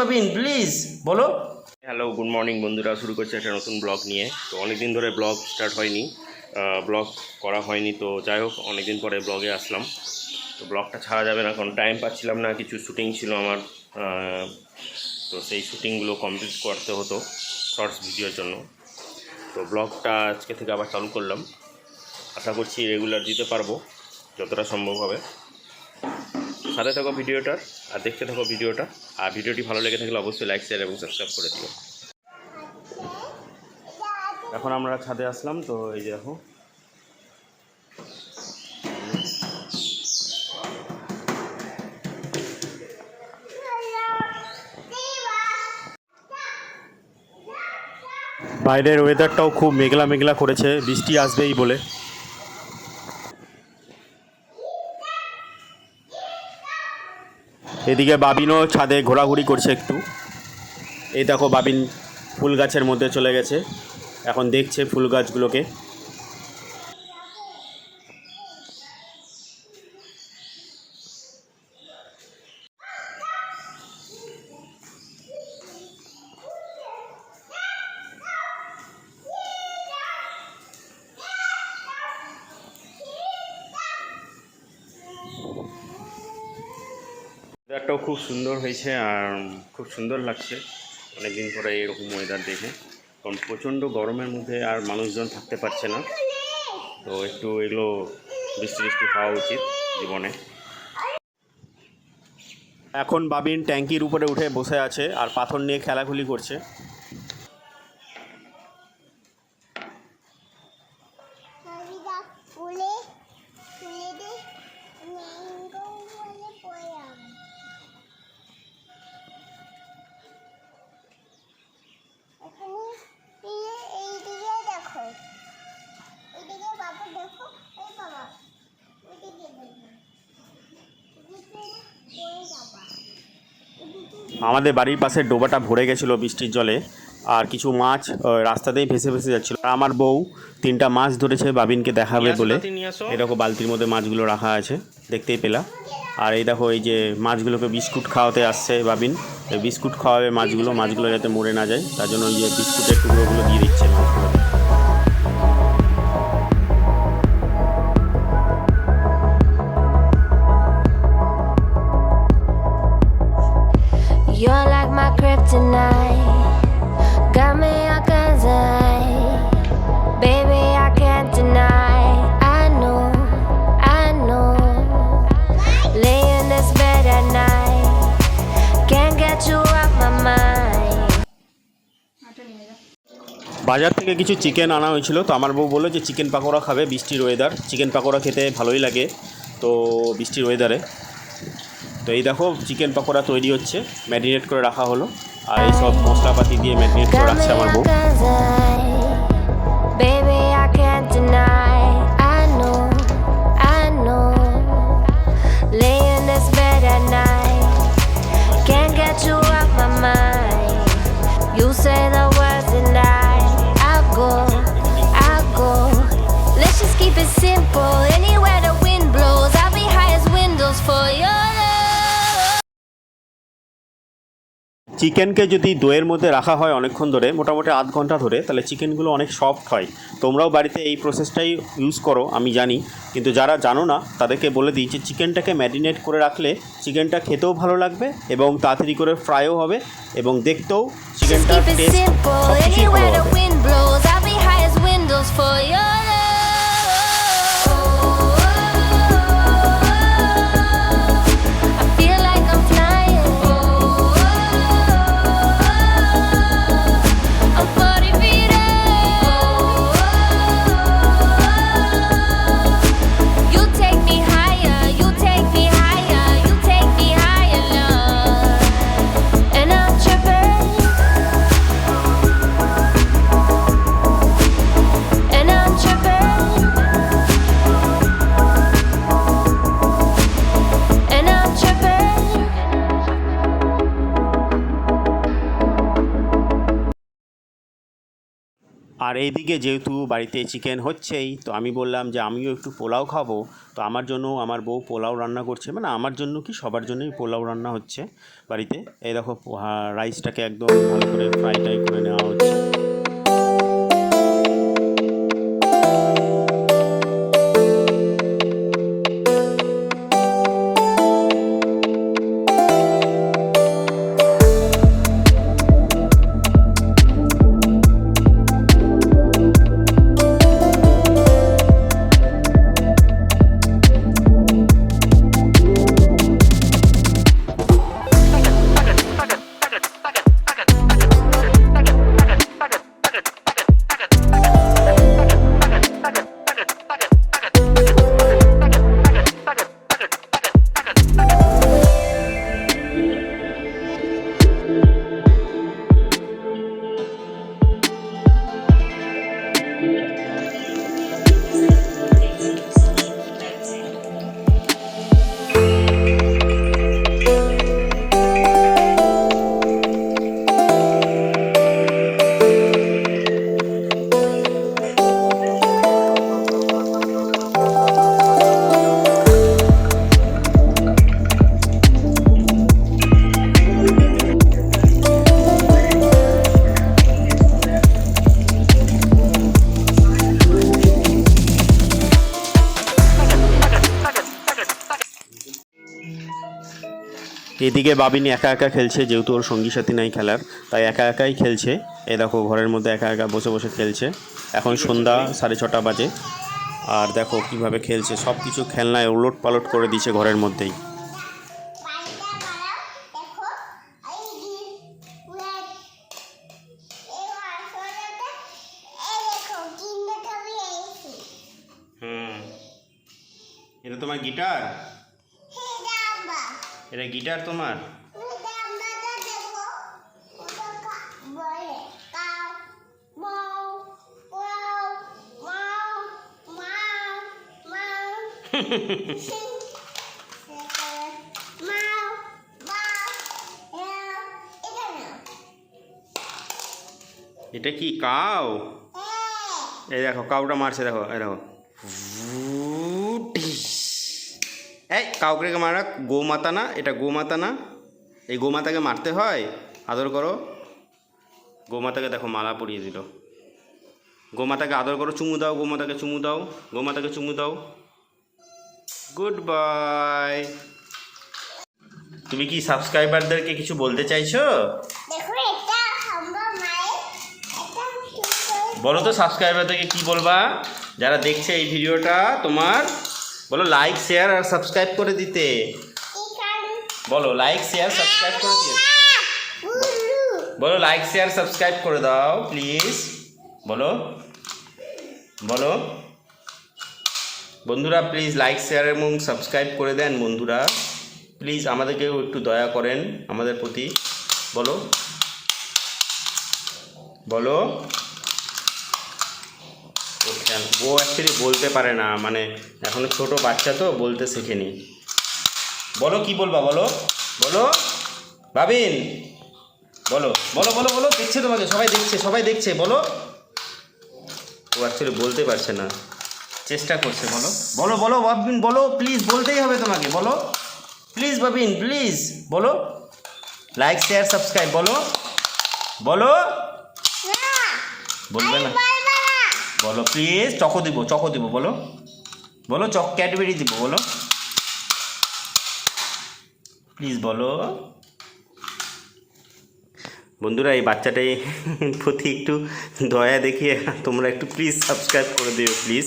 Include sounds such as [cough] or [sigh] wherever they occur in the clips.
বাবিন please বলো। Hello good morning বন্ধুরা। শুরু করছে একটা নতুন ব্লগ নিয়ে। তো অনেক দিন ধরে ব্লগ স্টার্ট হয়নি। ব্লগ করা হয়নি, তো যাই হোক অনেক দিন পরে ব্লগে আসলাম। তো ব্লগটা ছাড়া যাবে না, কারণ টাইম পাচ্ছিলাম না। কিছু শুটিং ছিল আমার। তো সেই শুটিংগুলো কমপ্লিট করতে হতো শর্টস ভিডিওর জন্য। তো ব্লগটা আজকে থেকে আবার চালু করলাম। আশা করছি রেগুলার দিতে পারব, যতটা সম্ভব হবে। সাথে থাকো ভিডিওটার আর দেখতে থাকো ভিডিওটা। আর ভিডিওটি ভালো লেগে থাকলে অবশ্যই লাইক শেয়ার এবং সাবস্ক্রাইব করে দিও। এখন আমরা ছাদে আসলাম, তো এই যে দেখো। বাইরের ওয়েদারটাও খুব মেঘলা মেঘলা করেছে, বৃষ্টি আসবেই বলে। এদিকে বাবিনও ছাদে ঘোরাঘুরি করছে একটু। এই দেখো বাবিন ফুল গাছের মধ্যে চলে গেছে। এখন দেখছে ফুল গাছগুলোকে। ওয়েদারটাও খুব সুন্দর হয়েছে আর খুব সুন্দর লাগছে। অনেকদিন পরে এরকম ওয়েদার দেখে। কারণ প্রচণ্ড গরমের মধ্যে আর মানুষজন থাকতে পারছে না। তো একটু এগুলো বৃষ্টি বৃষ্টি হওয়া উচিত জীবনে। এখন বাবিন ট্যাঙ্কির উপরে উঠে বসে আছে আর পাথর নিয়ে খেলাখুলি করছে Navidad ফুলে ফুলে দে ম্যাঙ্গো বলে পয়াম এখানে দিয়ে এই দিকে দেখো এইদিকে বাবা দেখো এই বাবা ওইদিকে দেখো এদিকে পড়ে যাবা এদিকে আমাদের বাড়ির পাশে ডোবাটা ভরে গেছিল বৃষ্টির জলে আর কিছু মাছ রাস্তাতেই ভেসে ভেসে যাচ্ছিল। আর আমার বউ তিনটা মাছ ধরেছে বাবিনকে দেখাবে বলে। এরকম বালতির মধ্যে মাছগুলো রাখা আছে দেখতেই পেলা। আর এই দেখো এই যে মাছগুলোকে বিস্কুট খাওয়াতে আসছে বাবিন। বিস্কুট খাওয়াবে মাছগুলো মাছগুলো যাতে মরে না যায় তার জন্য ওই যে বিস্কুটের টুকরোগুলো দিয়ে দিচ্ছে মাছগুলো বাজার থেকে কিছু চিকেন আনা হয়েছিল। তো আমার বউ বলল যে, চিকেন পাকোড়া খাবে, বৃষ্টির ওয়েদার চিকেন পাকোড়া খেতে ভালোই লাগে। তো বৃষ্টির ওয়েদারে তো এই দেখো, চিকেন পাকোড়া তৈরি হচ্ছে। ম্যারিনেট করে রাখা হলো। আর এই সব মশলাপাতি দিয়ে ম্যারিনেট করে রাখছে আমার বউ। চিকেনকে যদি দইয়ের মধ্যে রাখা হয় অনেকক্ষণ ধরে মোটামুটি আধ ঘণ্টা ধরে তাহলে চিকেনগুলো অনেক সফট হয়। তোমরাও বাড়িতে এই প্রসেসটাই ইউজ করো আমি জানি। কিন্তু যারা জানো না তাদেরকে বলে দিই যে চিকেনটাকে ম্যারিনেট করে রাখলে চিকেনটা খেতেও ভালো লাগবে এবং তাড়াতাড়ি করে ফ্রাইও হবে এবং দেখতেও চিকেনটার টেস্ট সব কিছুই ভালো হবে। আর এইদিকে যেহেতু বাড়িতে চিকেন হচ্ছেই, তো আমি বললাম যে আমিও একটু পোলাও খাব। তো আমার জন্য আমার বউ পোলাও রান্না করছে। মানে আমার জন্য কি সবার জন্যই পোলাও রান্না হচ্ছে বাড়িতে? এই দেখো রাইসটাকে একদম ভালো করে ফ্রাই ট্রাই করে নেওয়া হচ্ছে। এদিকে বাবিনী একা একা খেলছে, যেহেতু ওর সঙ্গী সাথী নাই খেলার, তাই একা একাই খেলছে। এ দেখো, ঘরের মধ্যে একা একা বসে বসে খেলছে। এখন সন্ধ্যা সাড়ে ছটা বাজে। আর দেখো কীভাবে খেলছে সব কিছু খেলনায় উলট পালট করে দিছে ঘরের মধ্যেই। মাউ গিটার তোমার? [laughs] এটা কি কাউ? হ্যাঁ। এই দেখো কাউটা মারছে দেখো এই দেখো। এই কাউকে মারা গোমাতা না এটা গোমাতা না। এই গোমাতাকে মারতে হয় আদর করো। গোমাতাকে দেখো মালা পরিয়ে দিল। গোমাতাকে আদর করো চুমু দাও গোমাতাকে চুমু দাও গোমাতাকে চুমু দাও। গুড বাই তুমি কি সাবস্ক্রাইবারদেরকে কিছু বলতে চাইছো? বলো তো সাবস্ক্রাইবারদেরকে কি বলবা? যারা দেখছে এই ভিডিওটা তোমার বলো লাইক শেয়ার আর সাবস্ক্রাইব করে দিতে। বলো লাইক শেয়ার সাবস্ক্রাইব করে দিও। বলো লাইক শেয়ার সাবস্ক্রাইব করে দাও প্লিজ বলো বলো। বন্ধুরা প্লিজ লাইক শেয়ার এবং সাবস্ক্রাইব করে দেন, বন্ধুরা। প্লিজ আমাদেরকেও একটু দয়া করেন, আমাদের প্রতি। বলো বলো। কেন? ও অ্যাকচুয়ালি বলতে পারে না মানে এখনও ছোট বাচ্চা তো বলতে শেখেনি। বলো কি বলবা বলো? বলো? ভাবিন বলো বলো বলো বলো দেখছে তোমাকে সবাই দেখছে সবাই দেখছে বলো? ও অ্যাকচুয়ালি বলতে পারছে না। চেষ্টা করছে বলো। বলো বলো বাবিন বলো প্লিজ বলতেই হবে তোমাকে বলো। প্লিজ বাবিন প্লিজ বলো। লাইক শেয়ার সাবস্ক্রাইব বলো। বলো? বলবে না। বলো প্লিজ চকো দিব চকো দিব বলো। বলো চক ক্যাডবেরি দিব বলো। প্লিজ বলো। বন্ধুরা এই বাচ্চাটাই [laughs] প্রতি একটু দয়া দেখিয়ে তোমরা একটু প্লিজ সাবস্ক্রাইব করে দিও প্লিজ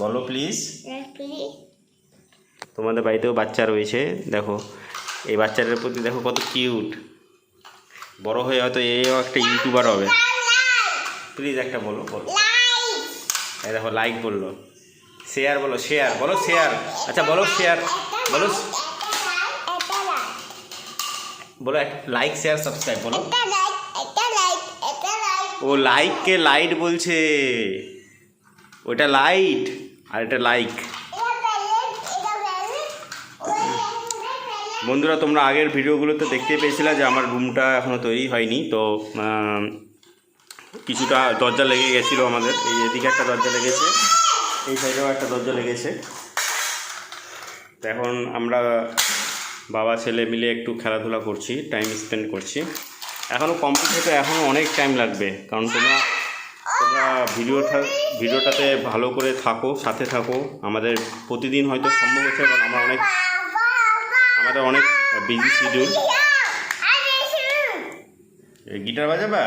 বলো প্লিজ তোমাদের বাড়িতেও বাচ্চা রয়েছে দেখো। এই বাচ্চাটার প্রতি দেখো কত কিউট বড় হয়ে হয়তো এও একটা ইউটিউবার হবে। প্লিজ একটা বলো বলো। এই দেখো লাইক বলল। শেয়ার বলো শেয়ার বলো শেয়ার আচ্ছা বলো শেয়ার বলো বলো লাইক শেয়ার সাবস্ক্রাইব বলো। ও লাইককে লাইট বলছে? ওটা লাইট আর এটা লাইক বন্ধুরা তোমরা আগের ভিডিওগুলোতে দেখতে পেয়েছিলে যে আমার রুমটা এখনও তৈরি হয়নি তো কিছুটা দরজা লেগে গেছিল আমাদের। এই এদিকে একটা দরজা লেগেছে এই সাইডেও একটা দরজা লেগেছে। তো এখন আমরা বাবা ছেলে মিলে একটু খেলাধুলা করছি টাইম স্পেন্ড করছি। এখনও কমপ্লিট হতে এখনও অনেক টাইম লাগবে কারণ তোমরা তোমরা ভিডিওটা ভিডিওটাতে ভালো করে থাকো সাথে থাকো। আমাদের প্রতিদিন হয়তো সম্ভব হচ্ছে কারণ আমরা অনেক আমাদের অনেক বিজি শিডিউল গিটার বাজাবা?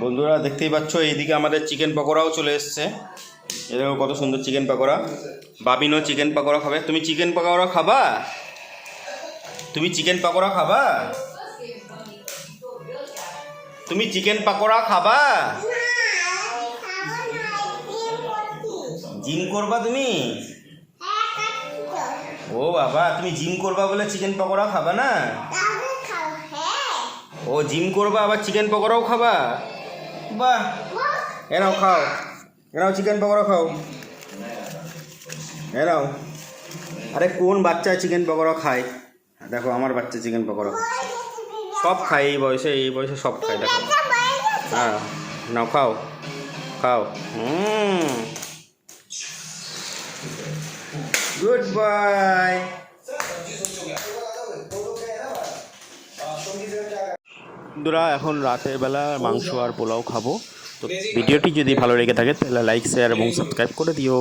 বন্ধুরা, দেখতেই পাচ্ছ, এইদিকে আমাদের চিকেন পকোড়াও চলে এসছে। এরকম কত সুন্দর চিকেন পকোড়া। বাবিনও চিকেন পকোড়া খাবে। তুমি চিকেন পকোড়া খাবা? তুমি চিকেন পকোড়া খাবা? তুমি চিকেন পকোড়া খাবা? জিম করবা তুমি? ও বাবা তুমি জিম করবা বলে চিকেন পকোড়া খাবা না? ও জিম করবা আবার চিকেন পকোড়াও খাবা? বাহ এনাও খাও এনাও চিকেন পকোড়া খাও। এনাও। আরে কোন বাচ্চা চিকেন পকোড়া খায়? দেখো আমার বাচ্চা চিকেন পকোড়া সব খায় এই বয়সে এই বয়সে সব খায় দেখো। হ্যাঁ নাও খাও খাও। হুম। গুড বাই বন্ধুরা এখন রাতের বেলা মাংস আর পোলাও খাব। তো ভিডিওটি যদি ভালো লেগে থাকে তাহলে লাইক শেয়ার এবং সাবস্ক্রাইব করে দিও।